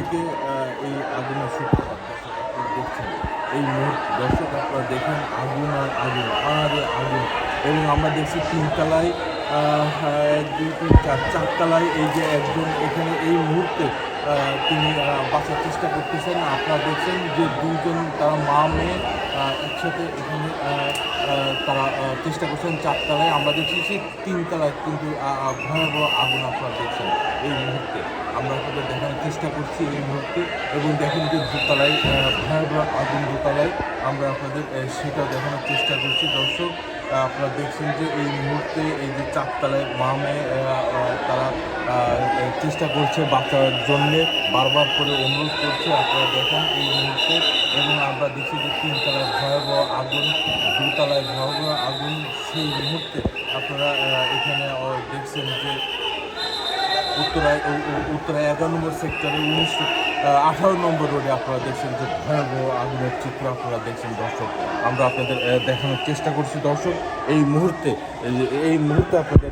থেকে এই সূত্রপাত দেখছেন। এই মুহূর্তে দর্শক আপনারা দেখেন আগুন আর আগুন আর আগুন। এবং আমরা দেখছি তিনতলায় দুই, তিন, চার, চারতলায় এই যে একজন এখানে এই মুহূর্তে তিনি বাঁচার চেষ্টা করতেছেন। আপনারা দেখছেন যে দুইজন তারা মা, মেয়ে একসাথে এখানে তারা চেষ্টা করছেন চারতলায়। আমরা দেখছি সেই তিনতলায় কিন্তু ভয়াবহ আগুন আপনারা দেখছেন এই মুহূর্তে। আমরা আপনাদের দেখানোর চেষ্টা করছি এই মুহূর্তে। এবং দেখেন যে দোতলায় ভয়াবহ আগুন দোতলায় আমরা আপনাদের সেটা দেখানোর চেষ্টা করছি। দর্শক আপনারা দেখছেন যে এই মুহূর্তে এই যে চারতলায় মা মেয়ে আহ, আহ, তারা চেষ্টা করছে বাঁচার জন্যে। বারবার করে অনুরোধ করছে আপনারা দেখেন এই মুহূর্তে। এবং আমরা দেখছি যে তিনতলায় ভয়াবহ আগুন দুতলায় ভয়াবহ আগুন। সেই মুহূর্তে আপনারা এখানে দেখছেন যে উত্তরায় উত্তরায় এগারো নম্বর সেক্টরে উনিশশো আঠারো নম্বর রোডে আপনারা দেখছেন যে ভয়াবহ আগুনের চিত্র আপনারা দেখছেন, দর্শক। আমরা আপনাদের দেখানোর চেষ্টা করছি, দর্শক। এই মুহূর্তে এই মুহূর্তে আপনাদের